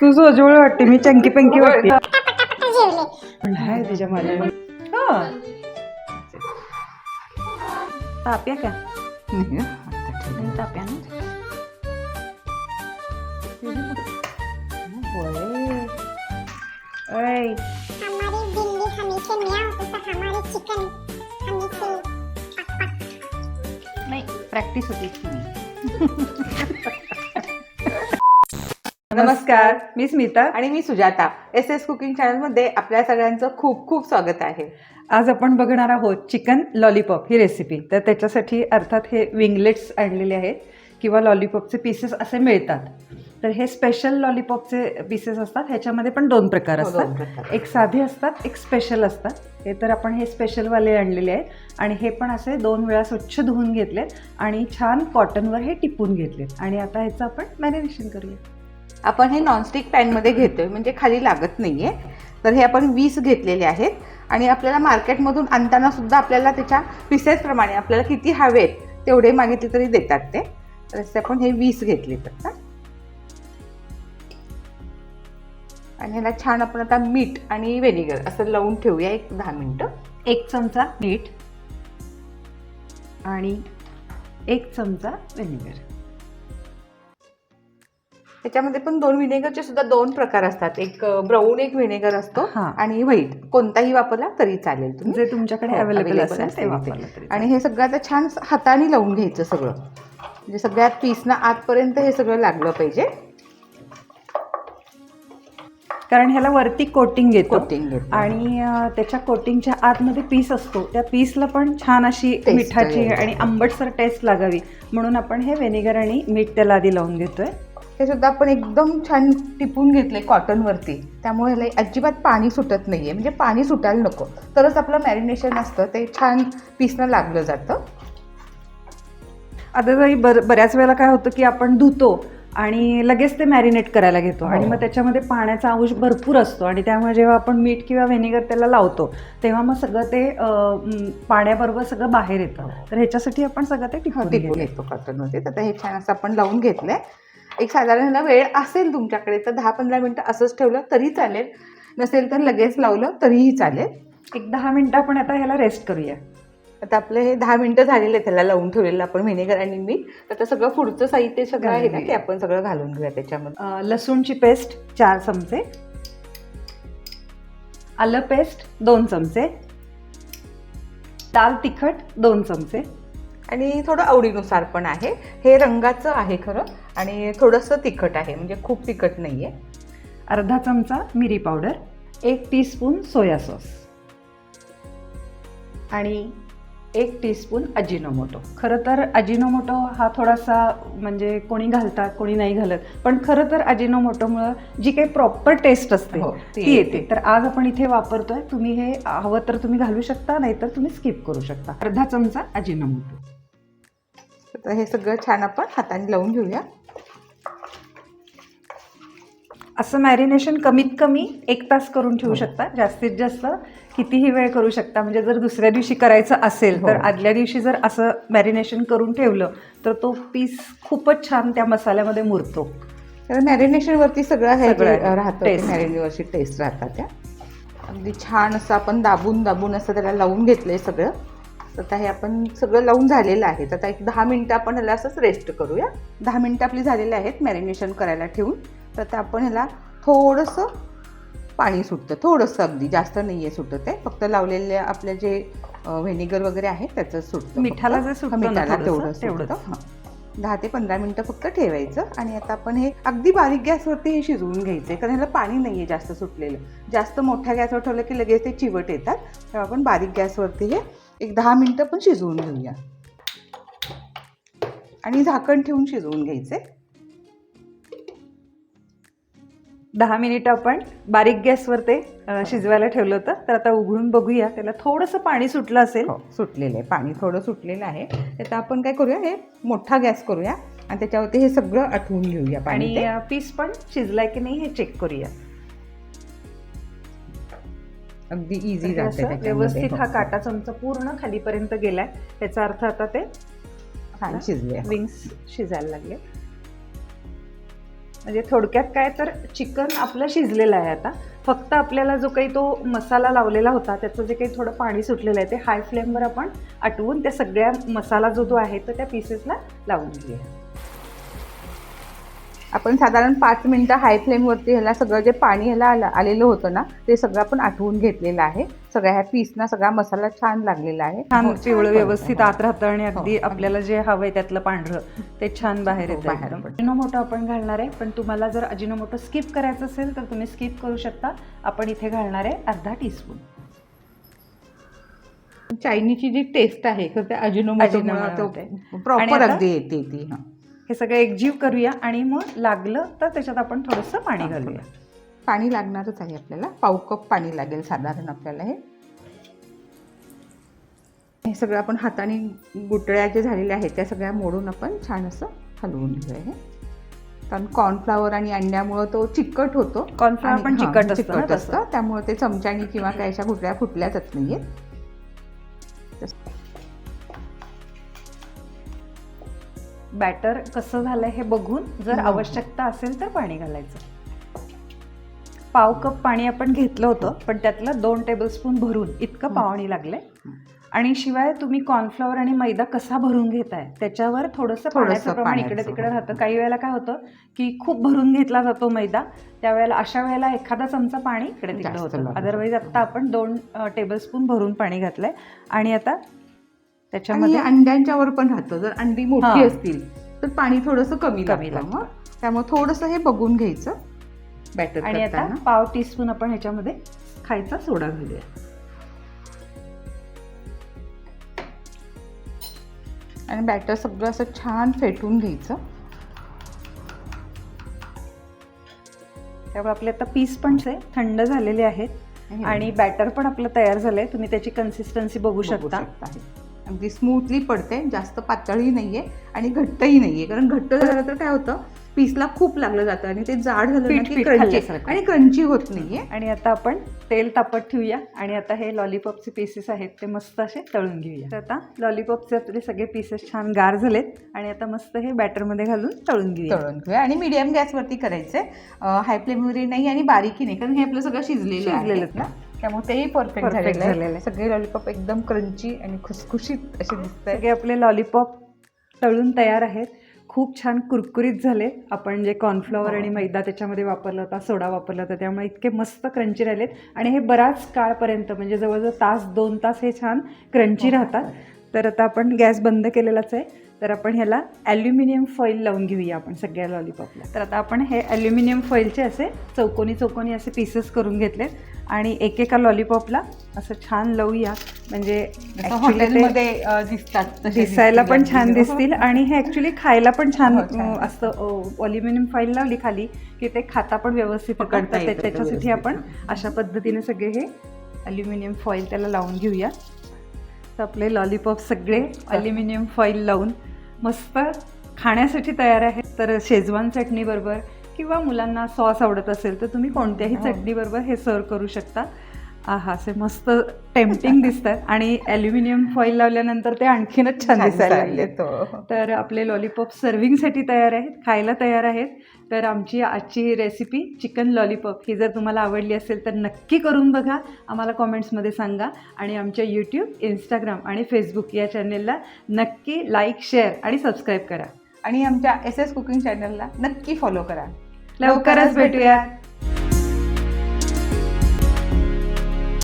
तू सोजवळ वाटते मी चंकी पंकी वाटते. त्याच्या माझ्या हा. ताप्या का? नाही ताप्या ना. ओय. हमारी नमस्कार मी स्मिता. आणि मी सुजाता. एस एस कुकिंग चॅनलमध्ये आपल्या सगळ्यांचं खूप खूप स्वागत आहे. आज आपण बघणार आहोत चिकन लॉलीपॉप ही रेसिपी तर त्याच्यासाठी अर्थात हे विंगलेट्स आणलेले आहेत किंवा लॉलीपॉपचे पीसेस असे मिळतात. तर हे स्पेशल लॉलीपॉपचे पीसेस असतात. ह्याच्यामध्ये पण दोन प्रकार हो, असतात. एक साधे असतात एक स्पेशल असतात. हे तर आपण हे स्पेशलवाले आणलेले आहेत. आणि हे पण असे दोन वेळा स्वच्छ धुवून घेतलेत आणि छान कॉटनवर हे टिपून घेतलेत. आणि आता ह्याचं आपण मॅरिनेशन करूया आपण हे नॉनस्टिक पॅनमध्ये घेतोय म्हणजे खाली लागत नाहीये. तर हे आपण वीस घेतलेले आहेत. आणि आपल्याला मार्केटमधून आणताना सुद्धा आपल्याला त्याच्या पिसेसप्रमाणे आपल्याला किती हवेत तेवढे मागितले तरी देतात ते. तर असे आपण हे वीस घेतले तर आणि ह्याला छान आपण आता मीठ आणि व्हेनिगर असं लावून ठेवूया एक दहा मिनटं. एक चमचा मीठ आणि एक चमचा व्हिनेगर त्याच्यामध्ये पण दोन व्हिनेगरचे सुद्धा दोन प्रकार असतात. एक ब्राऊन एक व्हिनेगर असतो हा. आणि व्हाईट. कोणताही वापरला तरी चालेल जे तुमच्याकडे हो, अवेलेबल असेल ते. वापरलं आणि हे सगळं आता छान हाताने लावून घ्यायचं सगळं. म्हणजे सगळ्यात पीसना आतपर्यंत हे सगळं लागलं पाहिजे. कारण ह्याला वरती कोटिंग येतो. येतं. आणि त्याच्या कोटिंगच्या आतमध्ये पीस असतो. त्या पीसला पण छान अशी मिठाची. आणि आंबटसर टेस्ट लागावी. म्हणून आपण हे व्हिनेगर आणि मीठ त्याला आधी लावून घेतोय. हे सुद्धा आपण एकदम छान टिपून घेतले कॉटनवरती त्यामुळे ह्याला अजिबात पाणी सुटत नाहीये. म्हणजे पाणी सुटायला नको. तरच आपलं मॅरिनेशन असतं. ते छान पीसनं लागलं जातं. आता जरी बर बऱ्याच वेळेला काय होतं की आपण धुतो आणि लगेच ते मॅरिनेट करायला घेतो. आणि हो. मग त्याच्यामध्ये पाण्याचा अंश भरपूर असतो. आणि त्यामुळे जेव्हा आपण मीठ किंवा व्हिनेगर त्याला लावतो तेव्हा मग सगळं ते पाण्याबरोबर सगळं बाहेर येतं. तर ह्याच्यासाठी आपण सगळं ते टिपून टिपून घेतो. कॉटनवरती तर हे छान असं आपण लावून घेतलंय. एक साधारण वेळ असेल तुमच्याकडे तर दहा पंधरा मिनटं असंच ठेवलं तरी चालेल. नसेल तर लगेच लावलं तरीही चालेल. एक दहा मिनिटं आपण आता ह्याला रेस्ट करूया. आता आपलं हे दहा मिनिटं झालेले आहेत त्याला लावून ठेवलेलं आपण व्हिनेगर आणि मीठ तर आता सगळं पुढचं साहित्य सगळं आहे ना ते आपण सगळं घालून घेऊया त्याच्यामध्ये. लसूणची पेस्ट चार चमचे. आलं पेस्ट दोन चमचे. दाल तिखट दोन चमचे. आणि थोडं आवडीनुसार पण आहे. हे रंगाचं आहे खरं आणि थोडंसं तिखट आहे म्हणजे खूप तिखट नाही आहे अर्धा चमचा मिरी पावडर एक टीस्पून सोया सॉस आणि एक टीस्पून अजिनोमोटो. खरं तर अजिनोमोटो हा थोडासा म्हणजे कोणी घालतात कोणी नाही घालत पण खरं तर अजिनोमोटोमुळं जी काही प्रॉपर टेस्ट असते हो, ती. येते. तर आज आपण इथे वापरतोय तुम्ही हे हवं तर तुम्ही घालू शकता नाहीतर तुम्ही स्किप करू शकता. अर्धा चमचा अजिनोमोटो. तर हे सगळं छान आपण हाताने लावून घेऊया. असं मॅरिनेशन कमीत कमी एक तास करून ठेवू शकता. जास्तीत जास्त कितीही वेळ करू शकता. म्हणजे जर दुसऱ्या दिवशी करायचं असेल तर हो. आदल्या दिवशी जर असं मॅरिनेशन करून ठेवलं तर तो पीस खूपच छान त्या मसाल्यामध्ये मुरतो. तर मॅरिनेशनवरती सगळं हे राहतं. मॅरिनेवरची टेस्ट राहतात त्या. अगदी छान असं आपण दाबून दाबून असं त्याला लावून घेतलंय सगळं. तर आता हे आपण सगळं लावून झालेलं आहे. तर आता एक दहा मिनटं आपण ह्याला असंच रेस्ट करूया. दहा मिनटं आपली झालेली आहेत मॅरिनेशन करायला ठेवून. तर आता आपण ह्याला थोडंसं पाणी सुटतं. थोडंसं अगदी जास्त नाही आहे सुटत आहे. फक्त लावलेले आपले जे व्हेनिगर वगैरे आहे त्याचं सुटतं मिठाला फक्त. जे सुटतं मिठाला तेवढं. सुटतं. हां. दहा ते पंधरा मिनटं फक्त ठेवायचं आणि आता आपण हे अगदी बारीक गॅसवरती हे शिजवून घ्यायचे कारण ह्याला पाणी नाही आहे जास्त सुटलेलं. जास्त मोठ्या गॅसवर ठेवलं की लगेच ते चिवट येतात. तेव्हा आपण बारीक गॅसवरती हे एक दहा मिनटं पण शिजवून घेऊया. आणि झाकण ठेवून शिजवून घ्यायचे. दहा मिनिटं आपण बारीक गॅसवर ते शिजवायला ठेवलं होतं. तर आता उघडून बघूया. त्याला थोडंसं पाणी सुटलं असेल. हो सुटलेलं आहे. पाणी थोडं सुटलेलं आहे. आता आपण काय करूया? हे मोठा गॅस करूया. आणि त्याच्यावरती हे सगळं आठवून घेऊया पाणी. पीस पण शिजलाय की नाही हे चेक करूया. अगदी इझी जाते. व्यवस्थित हा हो. काटा चमचा पूर्ण खालीपर्यंत गेलाय. त्याचा अर्थ आता ते छान शिजले. विंग्स शिजायला लागले. म्हणजे थोडक्यात काय तर चिकन आपलं शिजलेलं आहे आता. फक्त आपल्याला जो काही तो मसाला लावलेला होता त्याचं जे काही थोडं पाणी सुटलेलं आहे ते हाय फ्लेमवर आपण आटवून त्या सगळ्या मसाला जो तो आहे तो त्या पीसेसला लावून घेऊया. आपण साधारण पाच मिनिटं हाय फ्लेमवरती ह्याला सगळं जे पाणी ह्याला आलं आलेलं होतं ना ते सगळं आपण आठवून घेतलेलं आहे सगळ्या ह्या पीसना सगळा मसाला छान लागलेला आहे छान हो, पिवळं पडतंय. व्यवस्थित हो. आत राहतं आणि अगदी हो, आपल्याला जे हवंय त्यातलं पांढरं ते छान बाहेर हो, येतं बाहेर एकदम पडतं. अजिनोमोटो आपण घालणार आहे पण तुम्हाला जर अजिनोमोटो स्किप करायचं असेल तर तुम्ही स्किप करू शकता आपण इथे घालणार आहे अर्धा टीस्पून चायनीजची जी टेस्ट आहे तर त्या अजिनोमोटो प्रॉपर अगदी येते ती हा. सगळं एकजीव करूया आणि मग लागलं तर त्याच्यात आपण थोडंसं पाणी घालूया. पाणी लागणारच आहे आपल्याला. पाव कप पाणी लागेल साधारण आपल्याला हे. हे सगळं आपण हाताने गुटळ्या जे झालेल्या आहेत त्या सगळ्या मोडून आपण छान असं हलवून घेऊया हे. कारण कॉर्नफ्लावर आणि अंड्यामुळं तो चिकट होतो. आणि- पण चिकट चिकट. असतं. त्यामुळे ते चमच्यानी किंवा काय अशा गुटळ्या फुटल्या जात नाहीयेत. बॅटर कसं झालंय हे बघून जर. आवश्यकता असेल तर पाणी घालायचं पाव कप पाणी आपण घेतलं होतं पण त्यातलं दोन टेबलस्पून भरून इतकं लागलंय हम्म. आणि शिवाय तुम्ही कॉर्नफ्लॉवर आणि मैदा कसा भरून घेताय त्याच्यावर थोडंसं पाण्याचं प्रमाण इकडे तिकडे. राहतं काही वेळेला काय होतं की खूप भरून घेतला जातो मैदा त्यावेळेला अशा वेळेला एखादा चमचा पाणी इकडे तिकडे होतं. अदरवाईज आता आपण दोन टेबलस्पून भरून पाणी घातलंय आणि आता त्याच्यामध्ये अंड्यांच्यावर पण राहतं. जर अंडी मोठी हा. असतील तर पाणी थोडंसं कमी कमी लागतं त्यामुळे थोडंसं हे बघून घ्यायचं. बॅटर आणि आता पाव टीस्पून आपण ह्याच्यामध्ये खायचा सोडा घालूया. आणि बॅटर सगळं असं छान फेटून घ्यायचं. त्यामुळे आपले आता पीस पण जे थंड झालेले आहेत. आणि बॅटर पण आपलं तयार झालंय. तुम्ही त्याची कन्सिस्टन्सी बघू शकता. हे. अगदी स्मूथली पडते. जास्त पातळही नाहीये आणि घट्टही नाहीये. कारण घट्ट झालं तर काय होतं? पीसला खूप लागलं जातं आणि ते जाड झालं की क्रंची. आणि क्रंची होत नाहीये. आणि आता आपण तेल तापत ठेवूया. आणि आता हे लॉलीपॉपचे पीसेस आहेत ते मस्त असे तळून घेऊया. तर आता लॉलीपॉपचे आपले सगळे पीसेस छान गार झालेत. आणि आता मस्त हे बॅटरमध्ये घालून तळून घेऊया. तळून घेऊया. आणि मीडियम गॅसवरती करायचंय. हाय फ्लेमवर नाही आणि बारीकही नाही कारण हे आपलं सगळं शिजलेलं आहे. ना. त्यामुळे तेही परफेक्ट झालेलं आहे. आहे. सगळे लॉलीपॉप एकदम क्रंची आणि खुसखुशीत असे दिसत सगळे आपले लॉलीपॉप तळून तयार आहेत. खूप छान कुरकुरीत झाले. आपण जे कॉर्नफ्लॉवर हो. आणि मैदा त्याच्यामध्ये वापरला होता सोडा वापरला होता त्यामुळे इतके मस्त क्रंची राहिलेत. आणि हे बराच काळपर्यंत म्हणजे जवळजवळ तास दोन तास हे छान क्रंची हो. राहतात. तर आता आपण गॅस बंद केलेलाच आहे. तर आपण ह्याला ॲल्युमिनियम फॉईल लावून घेऊया आपण सगळ्या लॉलीपॉपला तर आता आपण हे ॲल्युमिनियम फॉईलचे असे चौकोनी चौकोनी असे पीसेस करून घेतलेत. आणि एकेका लॉलीपॉपला असं छान लावूया म्हणजे हॉटेलमध्ये दिसतात दिसायला पण छान अगदी. दिसतील आणि हे ॲक्च्युली खायला पण छान हो, छान अं, असतं अल्युमिनियम फाईल लावली खाली की ते खाता पण व्यवस्थित येतात. पकडता तर येतं ते- त्याच्यासाठी. आपण अशा पद्धतीने सगळे हे अल्युमिनियम फॉईल त्याला लावून घेऊया तर आपले लॉलीपॉप सगळे अल्युमिनियम फॉईल लावून मस्त खाण्यासाठी तयार आहेत तर शेजवान चटणी बरोबर किंवा मुलांना सॉस आवडत असेल तर तुम्ही कोणत्याही हो. चटणी बरोबर हे सर्व करू शकता. आहा असे मस्त टेम्पटिंग दिसतात. आणि ॲल्युमिनियम फॉईल लावल्यानंतर ते आणखीनच छान दिसायला लागले. तर आपले लॉलीपॉप सर्विंगसाठी तयार आहेत खायला तयार आहेत. तर आमची आजची रेसिपी चिकन लॉलीपॉप ही जर तुम्हाला आवडली असेल तर नक्की करून बघा. आम्हाला कॉमेंट्समध्ये सांगा. आणि आमच्या यूट्यूब इंस्टाग्राम आणि फेसबुक या चॅनेलला नक्की लाईक शेअर आणि सबस्क्राईब करा. आणि आमच्या एस एस कुकिंग चॅनलला नक्की फॉलो करा. लवकरच भेटूया.